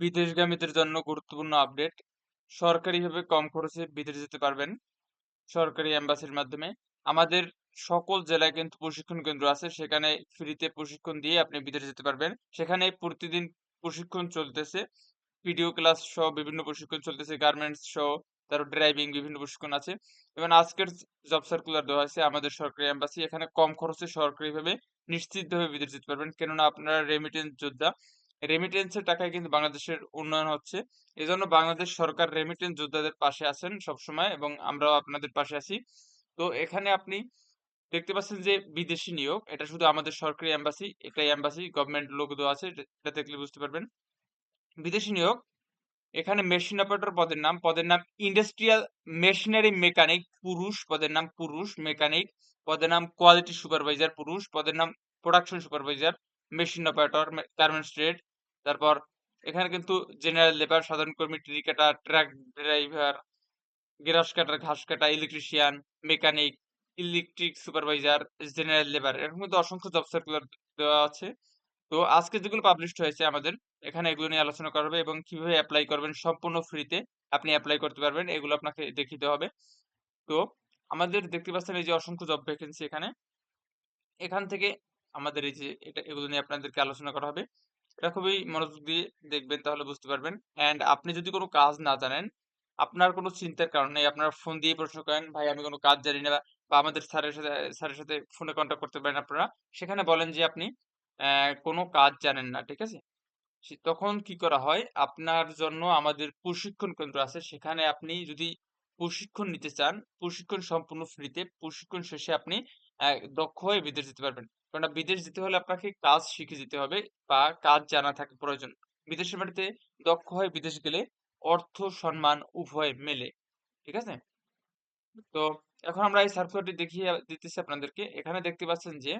বিদেশগামীদের জন্য গুরুত্বপূর্ণ আপডেট। সরকারিভাবে কম খরচে বিদেশ যেতে পারবেন। সরকারি এম্বাসির মাধ্যমে। আমাদের সকল জেলায় কিন্তু প্রশিক্ষণ কেন্দ্র আছে। সেখানে ফ্রিতে প্রশিক্ষণ দিয়ে আপনি বিদেশে যেতে পারবেন। সেখানে প্রতিদিন প্রশিক্ষণ চলতেছে। ভিডিও ক্লাস সহ বিভিন্ন প্রশিক্ষণ চলতেছে। গার্মেন্টস সহ, তারপর ড্রাইভিং বিভিন্ন প্রশিক্ষণ আছে। এবং আজকের জব সার্কুলার দেওয়া হয়েছে আমাদের সরকারি এম্বাসি। এখানে কম খরচে সরকারিভাবে নিশ্চিতভাবে বিদেশ যেতে পারবেন। কেননা আপনারা রেমিটেন্স যোদ্ধা। রেমিটেন্সের টাকায় কিন্তু বাংলাদেশের উন্নয়ন হচ্ছে। এজন্য বাংলাদেশ সরকার রেমিটেন্স যোদ্ধাদের পাশে আছেন সবসময় এবং আমরাও আপনাদের পাশে আছি। তো এখানে আপনি দেখতে পাচ্ছেন যে বিদেশি নিয়োগ। এটা শুধু আমাদের সরকারি এম্বাসি। এটাই এম্বাসি গভর্নমেন্ট লোগো দেওয়া আছে। এটা দেখলে বুঝতে পারবেন। বিদেশি নিয়োগ। এখানে মেশিন অপারেটর পদের নাম, পদের নাম ইন্ডাস্ট্রিয়াল মেশিনারি মেকানিক পুরুষ, পদের নাম পুরুষ মেকানিক, পদের নাম কোয়ালিটি সুপারভাইজার পুরুষ, পদের নাম production supervisor, machine operator, garments trade. তারপর এখানে কিন্তু জেনারেল লেবার, সাধারণ কর্মী, tree cutter, truck driver, grass cutter, ঘাস কাটা, electrician, mechanic, electric supervisor, general labour এরকম কিন্তু অসংখ্য জব সার্কুলার দেওয়া আছে। তো আজকে যেগুলো পাবলিশড হয়েছে আমাদের এখানে এগুলো নিয়ে আলোচনা করা হবে এবং কীভাবে অ্যাপ্লাই করবেন সম্পূর্ণ ফ্রিতে আপনি অ্যাপ্লাই করতে পারবেন। এগুলো আপনাকে দেওয়া হবে। তো আমাদের দেখতে পাচ্ছেন এই যে অসংখ্য জব ভ্যাকেন্সি এখানে। এখান থেকে আমাদের এই যে এটা এগুলো নিয়ে আপনাদেরকে আলোচনা করা হবে। এটা খুবই মনোযোগ দিয়ে দেখবেন তাহলে বুঝতে পারবেন। অ্যান্ড আপনি যদি কোনো কাজ না জানেন, আপনার কোনো চিন্তার কারণ। আপনারা ফোন দিয়ে প্রশ্ন করেন, "ভাই আমি কোনো কাজ জানি না" বা আমাদের স্যারের সাথে স্যারের সাথে ফোনে কনট্যাক্ট করতে পারেন আপনারা। সেখানে বলেন যে আপনি কোনো কাজ জানেন না। ঠিক আছে? তখন কি করা হয়? আপনার জন্য আমাদের প্রশিক্ষণ কেন্দ্র আছে। সেখানে আপনি যদি প্রশিক্ষণ নিতে চান, প্রশিক্ষণ সম্পূর্ণ ফ্রিতে। প্রশিক্ষণ শেষে আপনি দক্ষ হয়ে বিদেশ যেতে পারবেন। কেননা বিদেশ যেতে হলে আপনাকে কাজ শিখে যেতে হবে বা কাজ জানা থাকা প্রয়োজন। বিদেশের মাটিতে দক্ষ হয়ে বিদেশ গেলে অর্থ, সম্মান উভয় মেলে। ঠিক আছে? তো এখন আমরা এই সার্কুলারটি দেখিয়ে দিতেছি আপনাদেরকে। এখানে দেখতে পাচ্ছেন যে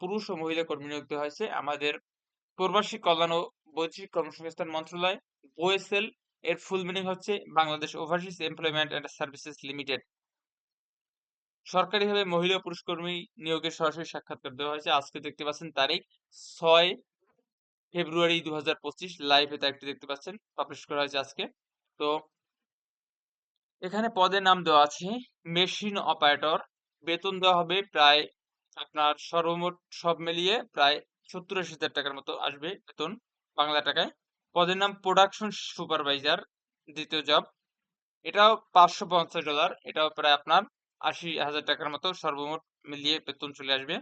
পুরুষ ও মহিলা কর্মী নিয়োগ দেওয়া হয়েছে। আমাদের প্রবাসী কল্যাণ ও বৈদেশিক কর্মসংস্থান মন্ত্রণালয় ওএসএল এর ফুল মিনিং হচ্ছে Bangladesh overseas employment and services limited. সরকারিভাবে মহিলা পুরুষ কর্মী নিয়োগের সরাসরি সাক্ষাৎকার দেওয়া হয়েছে। আজকে দেখতে পাচ্ছেন তারিখ ৬ ফেব্রুয়ারি ২০২৫ লাইভে তারিখটি দেখতে পাচ্ছেন। পাবলিশ করা হয়েছে আজকে। তো এখানে পদের নাম দেওয়া আছে মেশিন অপারেটর। বেতন দেওয়া হবে প্রায় আপনার সর্বমোট সব মিলিয়ে প্রায় ৭০-৮০ হাজার টাকার মতো আসবে বেতন বাংলা টাকায়। পদের নাম প্রোডাকশন সুপারভাইজার দ্বিতীয় জব। এটাও $৫৫০ এটাও প্রায় আপনার ৮০,০০০ টাকার মতো সর্বমোট মিলিয়ে বেতন চলে আসবে।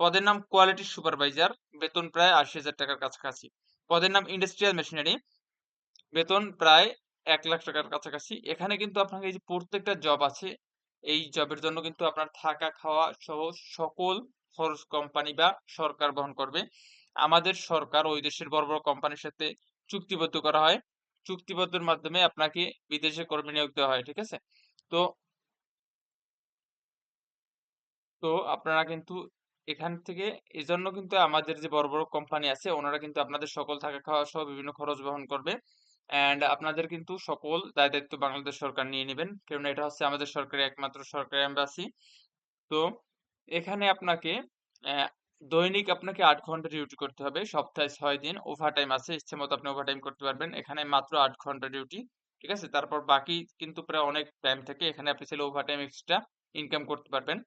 পদের নাম কোয়ালিটি সুপারভাইজার বেতন প্রায় ৮০,০০০ টাকার কাছাকাছি। পদের নাম ইন্ডাস্ট্রিয়াল মেশিনারি বেতন প্রায় এক লাখ টাকার কাছাকাছি। এখানে কিন্তু আপনাকে এই যে প্রত্যেকটা জব আছে, এই জবের জন্য কিন্তু আপনার থাকা, খাওয়া সহ সকল খরচ কোম্পানি বা সরকার বহন করবে। আমাদের সরকার ওই দেশের বড়, বড় কোম্পানির সাথে চুক্তিবদ্ধ করা হয়। চুক্তিবদ্ধর মাধ্যমে আপনাকে বিদেশে কর্মী নিয়োগ দেওয়া হয়। ঠিক আছে? তো তো আপনারা কিন্তু এখান থেকে এজন্য কিন্তু আমাদের যে বড়, বড় কোম্পানি আছে ওনারা কিন্তু আপনাদের সকল থাকা খাওয়া সহ বিভিন্ন খরচ বহন করবে। অ্যান্ড আপনাদের কিন্তু সকল দায়-দায়িত্ব বাংলাদেশ সরকার নিয়ে নিবেন। কেননা এটা হচ্ছে আমাদের সরকারের একমাত্র সরকারি এম্বাসি। তো এখানে আপনাকে দৈনিক আপনাকে আট ঘণ্টা ডিউটি করতে হবে। সপ্তাহে ছয় দিন ওভারটাইম আছে। ইচ্ছেমতো আপনি ওভারটাইম করতে পারবেন। এখানে মাত্র আট ঘণ্টা ডিউটি। ঠিক আছে? তারপর বাকি কিন্তু প্রায় অনেক টাইম থাকে। এখানে আপনি চাইলে ওভারটাইম এক্সট্রা ইনকাম করতে পারবেন।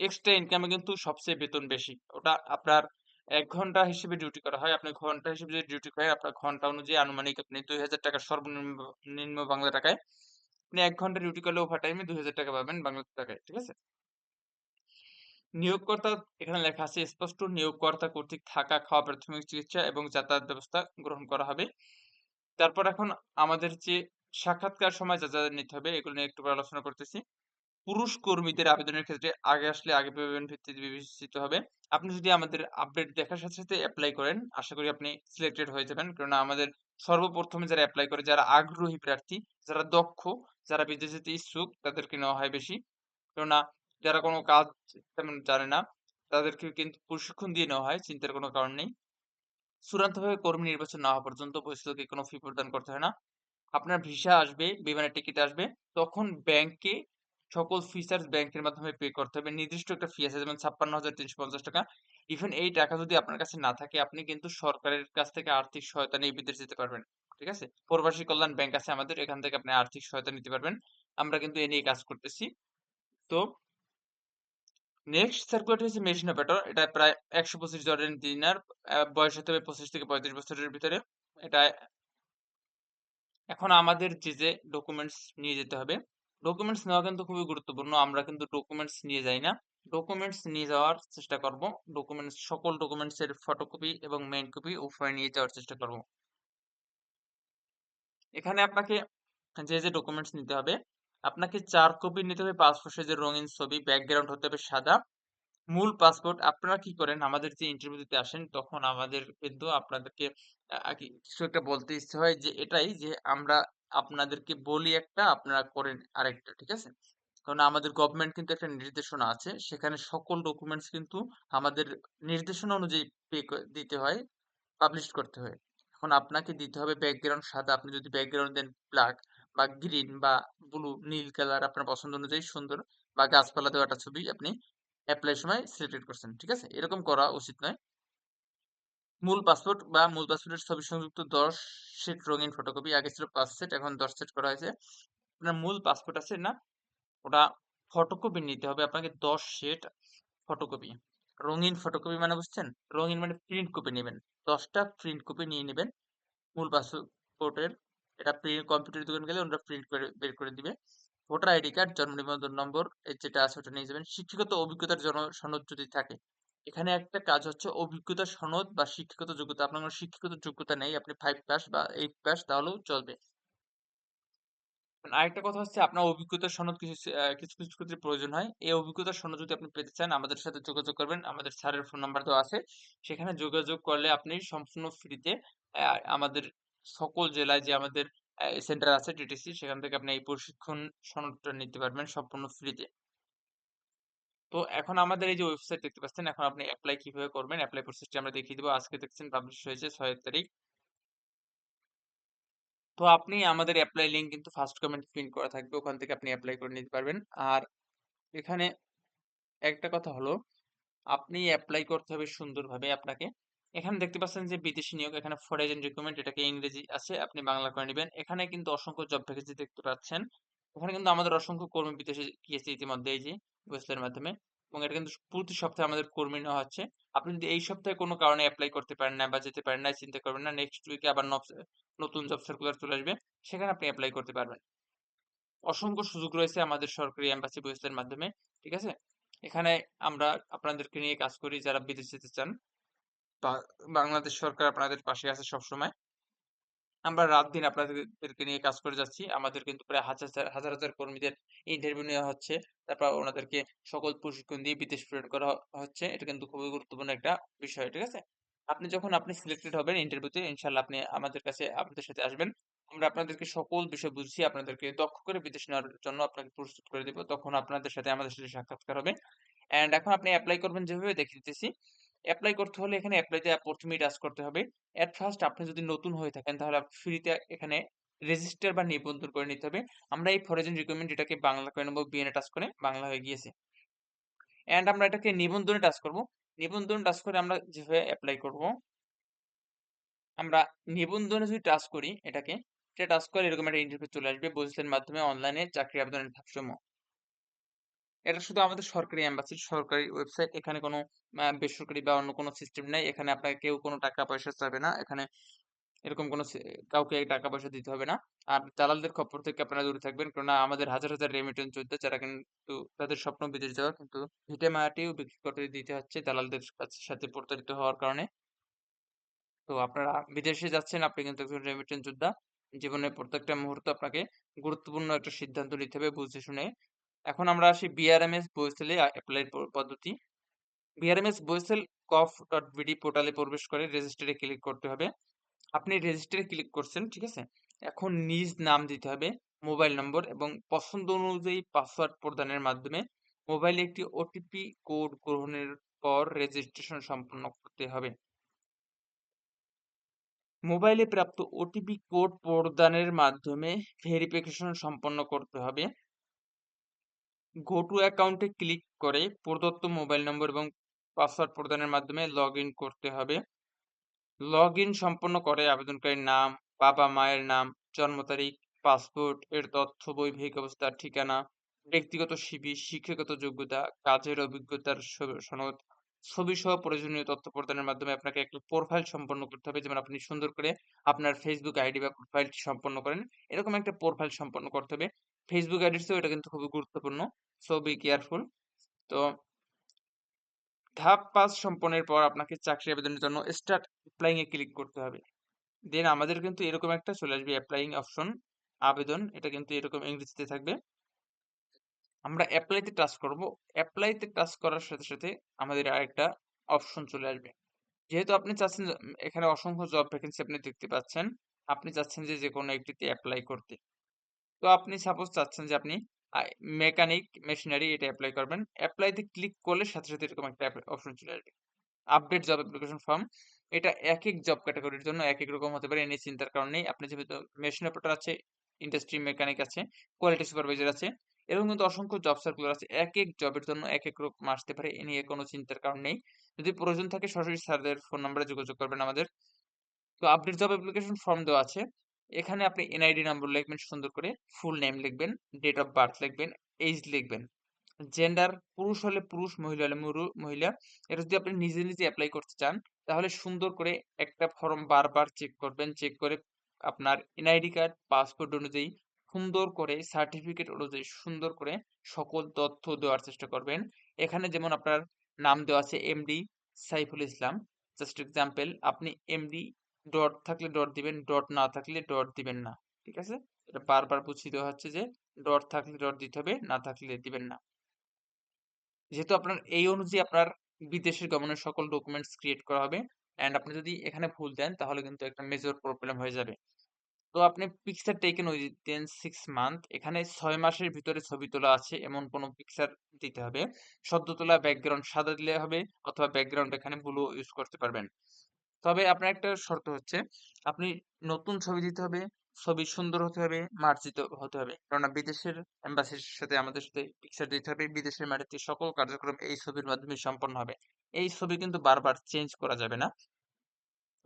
এক্সট্রা ইনকামে কিন্তু সবচেয়ে বেতন বেশি। ওটা আপনার ১ ঘণ্টা হিসেবে ডিউটি করা হয়। আপনি ঘণ্টা হিসেবে যদি ডিউটি করেন আপনার ঘণ্টা অনুযায়ী আনুমানিক আপনি ৳২,০০০ টাকা সর্বনিম্ন নিম্ন বাংলা টাকায়। আপনি ১ ঘণ্টা ডিউটি করলে ওভারটাইমে ৳২,০০০ টাকা পাবেন বাংলা টাকায়। ঠিক আছে? নিয়োগকর্তা এখানে লেখা আছে স্পষ্ট নিয়োগকর্তা কর্তৃক থাকা, খাওয়া, প্রাথমিক চিকিৎসা এবং যাতায়াত ব্যবস্থা গ্রহণ করা হবে। তারপর এখন আমাদের যে সাক্ষাৎকার সময় যা, যা নিতে হবে এগুলো নিয়ে একটু আলোচনা করতেছি। পুরুষ কর্মীদের আবেদনের ক্ষেত্রে আগে আসলে আগে পাবেন ভিত্তিতে বিবেচিত হবে। আপনি যদি আমাদের আপডেট দেখার সাথে, সাথে এপ্লাই করেন আশা করি আপনি সিলেক্টেড হয়ে যাবেন। কেননা আমাদের সর্বপ্রথমে যারা এপ্লাই করে যারা আগ্রহী প্রার্থী, যারা দক্ষ, যারা বিদেশ ইচ্ছুক তাদেরকে নেওয়া হয় বেশি। কেননা যারা কোনো কাজ তেমন জানে না তাদেরকে কিন্তু প্রশিক্ষণ দিয়ে নেওয়া হয়। চিন্তার কোনো কারণ নেই। চূড়ান্তভাবে কর্মী নির্বাচন না হওয়া পর্যন্ত প্রতিষ্ঠানকে কোনো ফি প্রদান করতে হয় না। আপনার ভিসা আসবে, বিমানের টিকিট আসবে। তখন ব্যাংকে সকল ফিচার্স ব্যাংকের মাধ্যমে পে করতে হবে। নির্দিষ্ট একটা ফি আছে যেমন ৳৫৬,৩৫০ ইভেন এই টাকা যদি আপনার কাছে না থাকে আপনি কিন্তু সরকারের কাছ থেকে আর্থিক সহায়তা নিয়ে বিদেশ যেতে পারবেন। ঠিক আছে? প্রবাসী কল্যাণ ব্যাংক আছে আমাদের। এখান থেকে আপনি আর্থিক সহায়তা নিতে পারবেন। আমরা কিন্তু এ নিয়ে কাজ করতেছি। তো নেক্সট সার্কুলারটি হচ্ছে মেশিন অপারেটর। এটা প্রায় ১২৫ জনের দিনার আ বয়স হতে হবে ২৫ থেকে ৩৫ বছরের ভিতরে। এটা এখন আমাদের যে, যে ডকুমেন্টস নিয়ে যেতে হবে, ডকুমেন্টস নেওয়া কিন্তু খুবই গুরুত্বপূর্ণ। আমরা কিন্তু ডকুমেন্টস নিয়ে যাই না। ডকুমেন্টস নিয়ে যাওয়ার চেষ্টা করব। ডকুমেন্টস সকল ডকুমেন্টস এর ফটোকপি এবং মেইন কপি উভয় নিয়ে যাওয়ার চেষ্টা করব। এখানে আপনাকে যে, যে ডকুমেন্টস নিতে হবে, আপনাকে চার কপি নিতে হবে পাসপোর্ট সাইজের রঙিন ছবি, ব্যাকগ্রাউন্ড হতে হবে সাদা। মূল পাসপোর্ট আপনারা কি করেন আমাদের যে ইন্টারভিউ দিতে আসেন তখন আমাদের কিন্তু আপনাদেরকে কিছু একটা বলতে ইচ্ছে হয় যে এটাই যে আমরা আপনাদেরকে বলি একটা আপনারা করেন আরেকটা। ঠিক আছে? কারণ আমাদের গভর্নমেন্ট কিন্তু একটা নির্দেশনা আছে। সেখানে সকল ডকুমেন্টস কিন্তু আমাদের নির্দেশনা অনুযায়ী দিতে হয়, পাবলিশ করতে হয়। এখন আপনাকে দিতে হবে ব্যাকগ্রাউন্ড সাদা। আপনি যদি ব্যাকগ্রাউন্ড দেন ব্লাক বা গ্রিন বা ব্লু, নীল কালার আপনার পছন্দ অনুযায়ী সুন্দর বা গাছপালা দেওয়া একটা ছবি আপনি অ্যাপ্লাই সময় সিলেক্টেড করছেন। ঠিক আছে? এরকম করা উচিত নয়। মূল পাসপোর্ট বা মূল পাসপোর্টের ছবি সংযুক্ত ১০ সেট রঙিন ফটোকপি। আগে ছিল পাঁচ সেট এখন ১০ সেট করা হয়েছে। আপনার মূল পাসপোর্ট আছে না? ওটা ফটোকপি নিতে হবে আপনাকে ১০ সেট ফটোকপি। রঙিন ফটোকপি মানে বুঝছেন? রঙিন মানে প্রিন্ট কপি নেবেন দশটা প্রিন্ট কপি নিয়ে নেবেন মূল পাসপোর্টের এটা প্রিন্ট কম্পিউটারের দোকান গেলে ওনারা প্রিন্ট করে বের করে দিবে। ভোটার আইডি কার্ড, জন্ম নিবন্ধন নম্বর যেটা আছে ওটা নিয়ে যাবেন। শিক্ষাগত অভিজ্ঞতার জন সনদ যদি থাকে। এখানে একটা কাজ হচ্ছে অভিজ্ঞতা সনদ বা শিক্ষাগত যোগ্যতা। আপনার কোনো শিক্ষাগত যোগ্যতা নেই, আপনি ৫ পাস বা ৮ পাস তাহলেও চলবে। আরেকটা কথা হচ্ছে আপনার অভিজ্ঞতার সনদ কিছু কিছু, কিছু ক্ষেত্রে প্রয়োজন হয়। এই অভিজ্ঞতার সনদ যদি আপনি পেতে চান আমাদের সাথে যোগাযোগ করবেন। আমাদের স্যারের ফোন নাম্বার দেওয়া আছে। সেখানে যোগাযোগ করলে আপনি সম্পূর্ণ ফ্রিতে আমাদের সকল জেলায় যে আমাদের সেন্টার আছে টিটিসি সেখান থেকে আপনি এই প্রশিক্ষণ সনদটা নিতে পারবেন সম্পূর্ণ ফ্রিতে। তো এখন আমাদের এই যে ওয়েবসাইট দেখতে পাচ্ছেন, এখন আপনি এপ্লাই কীভাবে করবেন? এপ্লাই প্রসেসটি আমরা দেখিয়ে দিব। আজকে দেখছেন পাবলিশ হয়েছে ৬ তারিখ। তো আপনি আমাদের এপ্লাই লিঙ্ক কিন্তু ফার্স্ট কমেন্ট পিন করা থাকবে। ওখান থেকে আপনি এপ্লাই করে নিতে পারবেন। আর এখানে একটা কথা হলো, আপনি অ্যাপ্লাই করতে হবে সুন্দরভাবে আপনাকে। এখানে দেখতে পাচ্ছেন যে বিদেশি নিয়োগ, এখানে ফরেন রিক্রুটমেন্ট এটাকে ইংরেজি আছে, আপনি বাংলা করে নিবেন। এখানে কিন্তু অসংখ্য জব ভ্যাকেন্সি দেখতে পাচ্ছেন। ওখানে কিন্তু আমাদের অসংখ্য কর্মী বিদেশে গিয়েছে ইতিমধ্যে এই যে ওয়েবসাইটের মাধ্যমে। এবং এটা কিন্তু প্রতি সপ্তাহে আমাদের কর্মী নেওয়া হচ্ছে। আপনি যদি এই সপ্তাহে কোনো কারণে অ্যাপ্লাই করতে পারেন না বা যেতে পারেন না, চিন্তা করবেন না। নেক্সট উইকে আবার নতুন জব সার্কুলার চলে আসবে। সেখানে আপনি অ্যাপ্লাই করতে পারবেন। অসংখ্য সুযোগ রয়েছে আমাদের সরকারি এম্বাসি ওয়েবসাইটের মাধ্যমে। ঠিক আছে? এখানে আমরা আপনাদেরকে নিয়ে কাজ করি যারা বিদেশ যেতে চান। বাংলাদেশ সরকার আপনাদের পাশে আছে সবসময়। আমরা রাত-দিন আপনাদেরকে নিয়ে কাজ করে যাচ্ছি। আমাদের কিন্তু প্রায় হাজার, হাজার, হাজার কর্মীদের ইন্টারভিউ নেওয়া হচ্ছে। তারপর ওনাদেরকে সকল প্রশিক্ষণ দিয়ে বিদেশ প্রেরণ করা হচ্ছে। এটা কিন্তু খুবই গুরুত্বপূর্ণ একটা বিষয়। ঠিক আছে? আপনি যখন আপনি সিলেক্টেড হবেন ইন্টারভিউতে ইনশাআল্লাহ আপনি আমাদের কাছে আপনাদের সাথে আসবেন। আমরা আপনাদেরকে সকল বিষয় বুঝিয়ে আপনাদেরকে দক্ষ করে বিদেশ নেওয়ার জন্য আপনাকে প্রস্তুত করে দিব। তখন আপনাদের সাথে আমাদের সাথে সাক্ষাৎকার হবে। অ্যান্ড এখন আপনি এপ্লাই করবেন যেভাবে দেখিয়ে দিতেছি। এপ্লাই করতে হলে এখানে এপ্লাই তে ১ম এই টাচ করতে হবে। এট ফার্স্ট আপনি যদি নতুন হয়ে থাকেন তাহলে ফ্রিতে এখানে রেজিস্টার বা নিবন্ধন করে নিতে হবে। আমরা এই ফরেন রিক্রুটমেন্ট এটাকে বাংলা করে নেব বিএনএ টাচ করে বাংলা হয়ে গিয়েছে। অ্যান্ড আমরা এটাকে নিবন্ধনে টাচ করব। নিবন্ধন টাচ করে আমরা যেভাবে অ্যাপ্লাই করব আমরা নিবন্ধনে যদি টাচ করি এটাকে, এটা টাচ করে এরকম একটা ইন্টারভিউ চলে আসবে বৈশিষ্ট্যের মাধ্যমে অনলাইনে চাকরি আবেদনের ধাপসমূহ। এটা শুধু আমাদের সরকারি এম্বাসির সরকারি ওয়েবসাইট। এখানে কোনো বেসরকারি বা অন্য কোনো সিস্টেম নেই এখানে আপনাকে কেউ কোনো টাকা-পয়সা চাবে না। এখানে এরকম কোনো কাউকে টাকা-পয়সা দিতে হবে না। আর দালালদের খপ্পর থেকে আপনারা দূরে থাকবেন। কেননা আমাদের হাজার, হাজার রেমিটেন্স যোদ্ধা যারা কিন্তু তাদের স্বপ্ন বিদেশ যাওয়া কিন্তু ভিটে মাটিও বিক্রি করে দিতে হচ্ছে দালালদের সাথে প্রতারিত হওয়ার কারণে। তো আপনারা বিদেশে যাচ্ছেন, আপনি কিন্তু একজন রেমিটেন্স যোদ্ধা। জীবনের প্রত্যেকটা মুহূর্ত আপনাকে গুরুত্বপূর্ণ একটা সিদ্ধান্ত নিতে হবে বুঝে শুনে। এখন আমরা আসি বিআরএমএস বইসেলে প পদ্ধতি। বিআরএমএস বইসেল কফ.বিডি পোর্টালে প্রবেশ করে রেজিস্টারে ক্লিক করতে হবে। আপনি রেজিস্টারে ক্লিক করছেন, ঠিক আছে? এখন নিজ নাম দিতে হবে, মোবাইল নম্বর এবং পছন্দ অনুযায়ী পাসওয়ার্ড প্রদানের মাধ্যমে মোবাইলে একটি ওটিপি কোড গ্রহণের পর রেজিস্ট্রেশন সম্পন্ন করতে হবে। মোবাইলে প্রাপ্ত ওটিপি কোড প্রদানের মাধ্যমে ভেরিফিকেশন সম্পন্ন করতে হবে। গো টু অ্যাকাউন্টে ক্লিক করে প্রদত্ত মোবাইল নম্বর এবং পাসওয়ার্ড প্রদানের মাধ্যমে লগ করতে হবে। লগ ইন সম্পন্ন করে আবেদনকারীর নাম, বাবা-মায়ের নাম, জন্ম তারিখ, পাসপোর্ট এর তথ্য, বৈবাহিক অবস্থা, ঠিকানা, ব্যক্তিগত শিবির শিক্ষাগত যোগ্যতা, কাজের অভিজ্ঞতার সনদ ছবি সহ প্রয়োজনীয় তথ্য প্রদানের মাধ্যমে আপনাকে একটা প্রোফাইল সম্পন্ন করতে হবে। যেমন আপনি সুন্দর করে আপনার ফেসবুক আইডি বা প্রোফাইলটি সম্পন্ন করেন। এরকম একটা প্রোফাইল সম্পন্ন করতে হবে। আইডির চেয়েও এটা কিন্তু খুবই গুরুত্বপূর্ণ। So be careful. তো ধাপ ৫ সম্পন্নের পর আপনাকে চাকরি আবেদনের জন্য স্টার্ট অ্যাপ্লাইং এ ক্লিক করতে হবে। দেন আমাদের কিন্তু এরকম একটা চলে আসবে অ্যাপ্লাইং অপশন আবেদন। এটা কিন্তু এরকম ইংরেজিতে থাকবে। আমরা এপ্লাই তে টাচ করব। এপ্লাই তে টাচ করার সাথে, সাথে আমাদের আরেকটা অপশন চলে আসবে। যেহেতু আপনি চাচ্ছেন এখানে অসংখ্য জব ভ্যাকেন্সি আপনি দেখতে পাচ্ছেন। আপনি চাচ্ছেন যে যেকোনো একটিতে অ্যাপ্লাই করতে। তো আপনি সাপোজ চাচ্ছেন যে আপনি মেকানিক, মেশিনারি এটা এপ্লাই করবেন। এপ্লাই তে ক্লিক করলে সাথে, সাথে এরকম একটা অপশন চলে আসবে। Update job application form. এটা একেক জব ক্যাটেগরির জন্য একেক রকম হতে পারে। এ নিয়ে চিন্তার কারণ নেই। আপনি যেহেতু মেশিন অপারেটর আছে, ইন্ডাস্ট্রি মেকানিক আছে, কোয়ালিটি সুপারভাইজার আছে। এরকম কিন্তু অসংখ্য জব সার্কুলার আছে। একেক জবের জন্য একেক রকম আসতে পারে। এ নিয়ে কোনো চিন্তার কারণ নেই। যদি প্রয়োজন থাকে সরাসরি স্যারদের ফোন নম্বরে যোগাযোগ করবেন আমাদের। তো আপডেট জব অ্যাপ্লিকেশন ফর্ম দেওয়া আছে। এখানে আপনি এনআইডি নম্বর লিখবেন সুন্দর করে, ফুল নেম লিখবেন, ডেট অফ বার্থ লিখবেন, এইজ লিখবেন। জেন্ডার পুরুষ হলে পুরুষ, মহিলা হলে মহিলা। এটা যদি আপনি নিজে, নিজে অ্যাপ্লাই করতে চান তাহলে সুন্দর করে একটা ফর্ম বারবার চেক করবেন। চেক করে আপনার এনআইডি কার্ড, পাসপোর্ট অনুযায়ী সুন্দর করে সার্টিফিকেট অনুযায়ী সুন্দর করে সকল তথ্য দেওয়ার চেষ্টা করবেন। এখানে যেমন আপনার নাম দেওয়া আছে MD Saiful Islam. Just example আপনি এমডি ডট থাকলে ডট দিবেন, ডট না থাকলে ডট দিবেন না। ঠিক আছে? এটা বারবার বুঝিয়ে দেওয়া হচ্ছে যে ডট থাকলে ডট দিতে হবে, না থাকলে দিবেন না। যেহেতু আপনার এই অনুযায়ী আপনার বিদেশের গমনের সকল ডকুমেন্টস ক্রিয়েট করা হবে। অ্যান্ড আপনি যদি এখানে ভুল দেন তাহলে কিন্তু একটা মেজর প্রবলেম হয়ে যাবে। তো আপনি পিকচার টেকেন উইদিন 6 মান্থ এখানে ৬ মাসের ভিতরে ছবি তোলা আছে এমন কোনো পিকচার দিতে হবে। সদ্য তোলা ব্যাকগ্রাউন্ড সাদা দিলে হবে অথবা ব্যাকগ্রাউন্ড এখানে ব্লু ইউজ করতে পারবেন। তবে আপনার একটা শর্ত হচ্ছে আপনি নতুন ছবি দিতে হবে, ছবি সুন্দর হতে হবে, মার্জিত হতে হবে। কেননা বিদেশের এম্বাসির সাথে আমাদের সাথে পিকচার দিতে হবে। বিদেশের মাটিতে সকল কার্যক্রম এই ছবির মাধ্যমে সম্পন্ন হবে। এই ছবি কিন্তু বারবার চেঞ্জ করা যাবে না।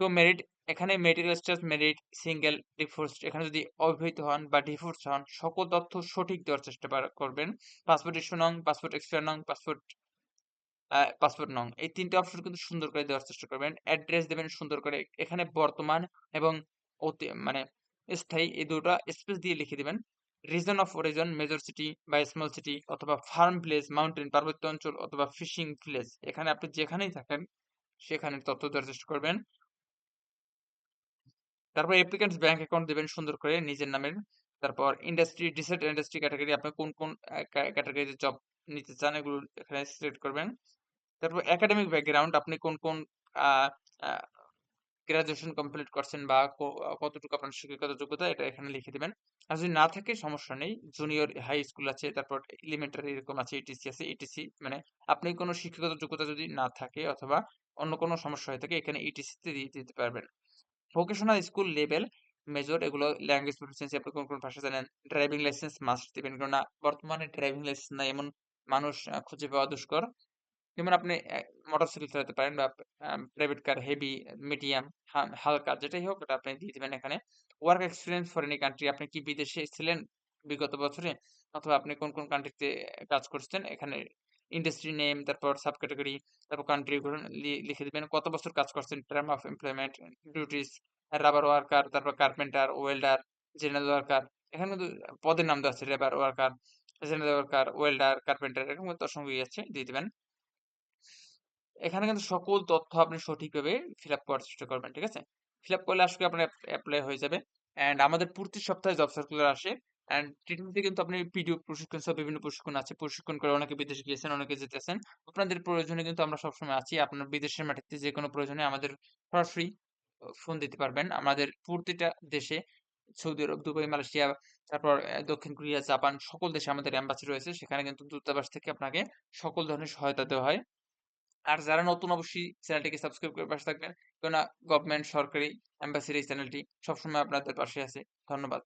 তো মেরিট এখানে marital status merit, single, divorced এখানে যদি অবহিত হন বা ডিভোর্স হন সকল তথ্য সঠিক দেওয়ার চেষ্টা করবেন। পাসপোর্ট ইস্যু নং, পাসপোর্ট এক্সপায়ার নং, পাসপোর্ট পাসপোর্ট নং এই ৩ টে অপশন কিন্তু সুন্দর করে দেওয়ার চেষ্টা করবেন। অ্যাড্রেস দেবেন সুন্দর করে। এখানে বর্তমান এবং অতি মানে স্থায়ী এই ২ টা স্পেস দিয়ে লিখে দিবেন। Region of origin major city বা স্মল সিটি অথবা ফার্ম প্লেস, মাউন্টেন পার্বত্য অঞ্চল অথবা ফিশিং প্লেস এখানে আপনি যেখানেই থাকেন সেখানে তথ্য দেওয়ার চেষ্টা করবেন। তারপর অ্যাপ্লিক্যান্টস ব্যাংক অ্যাকাউন্ট দিবেন সুন্দর করে নিজের নামের। তারপর ইন্ডাস্ট্রি ডিসেট ইন্ডাস্ট্রি ক্যাটাগরি আপনি কোন, কোন ক্যাটেগরিতে জব নিতে চান এগুলো এখানে সিলেক্ট করবেন। তারপর একাডেমিক ব্যাকগ্রাউন্ড আপনি কোন, কোন আ কমপ্লিট করছেন বা কতটুকু আপনার শিক্ষাগত যোগ্যতা এটা এখানে লিখে দিবেন। আর যদি না থাকে সমস্যা নেই। জুনিয়র হাই স্কুল আছে, তারপর এলিমেন্টারি এরকম আছে, ইটিসি আছে, ইটিসি মানে আপনি কোন শিক্ষাগত যোগ্যতা যদি না থাকে অথবা অন্য কোনো সমস্যা হয়ে থাকে এখানে ইটিসি তে দিয়ে দিতে পারবেন। ভোকেশনাল স্কুল লেভেল, মেজর এগুলো ল্যাঙ্গুয়েজ প্রফিসিয়েন্সি আপনি কোন, কোন ভাষা জানেন। ড্রাইভিং লাইসেন্স মাস্ট দিবেন। কেননা বর্তমানে ড্রাইভিং লাইসেন্স নাই এমন মানুষ খুঁজে পাওয়া দুষ্কর। যেমন আপনি মোটরসাইকেল চালাতে পারেন বা প্রাইভেট কার, হেভি, মিডিয়াম, হালকা যেটাই হোক ওটা আপনি দিয়ে দিবেন এখানে। Work experience for any country আপনি কি বিদেশে ছিলেন বিগত বছরে? অথবা আপনি কোন, কোন কান্ট্রিতে কাজ করছেন এখানে ইন্ডাস্ট্রি নেম তারপর সাব ক্যাটেগরি তারপর কান্ট্রি লিখে দিবেন। কত বছর কাজ করছেন, term of employment, duties, rubber worker, তারপর কার্পেন্টার, ওয়েল্ডার, জেনারেল ওয়ার্কার এখানে কিন্তু পদের নাম দেওয়া আছে লেবার ওয়ার্কার, ওয়েল্ডার, কার্পেন্টার এরকম ইয়ে আছে দিয়ে দিবেন। এখানে কিন্তু সকল তথ্য আপনি সঠিকভাবে ফিল আপ করার চেষ্টা করবেন। ঠিক আছে? ফিল আপ করলে করি আপনার এপ এপ্লাই হয়ে যাবে। অ্যান্ড আমাদের প্রতি সপ্তাহে জব সার্কুলার আসে। অ্যান্ড ট্রিটমেন্টে কিন্তু আপনি পিডিও প্রশিক্ষণ বিভিন্ন প্রশিক্ষণ আছে। প্রশিক্ষণ করে অনেকে বিদেশে গিয়েছেন, অনেকে যেতেছেন। আপনাদের প্রয়োজনে কিন্তু আমরা সবসময় আছি। আপনার বিদেশের মাটিতে যেকোনো প্রয়োজনে আমাদের সরাসরি ফোন দিতে পারবেন। আমাদের প্রতিটা দেশে সৌদি আরব, দুবাই, মালয়েশিয়া, তারপর দক্ষিণ কোরিয়া, জাপান সকল দেশে আমাদের অ্যাম্বাসি রয়েছে। সেখানে কিন্তু দূতাবাস থেকে আপনাকে সকল ধরনের সহায়তা দেওয়া হয়। আর যারা নতুন অবশ্যই চ্যানেলটিকে সাবস্ক্রাইব করে পাশে থাকবেন। কেননা গভর্নমেন্ট, সরকারি, অ্যাম্বাসির এই চ্যানেলটি সবসময় আপনাদের পাশে আছে। ধন্যবাদ।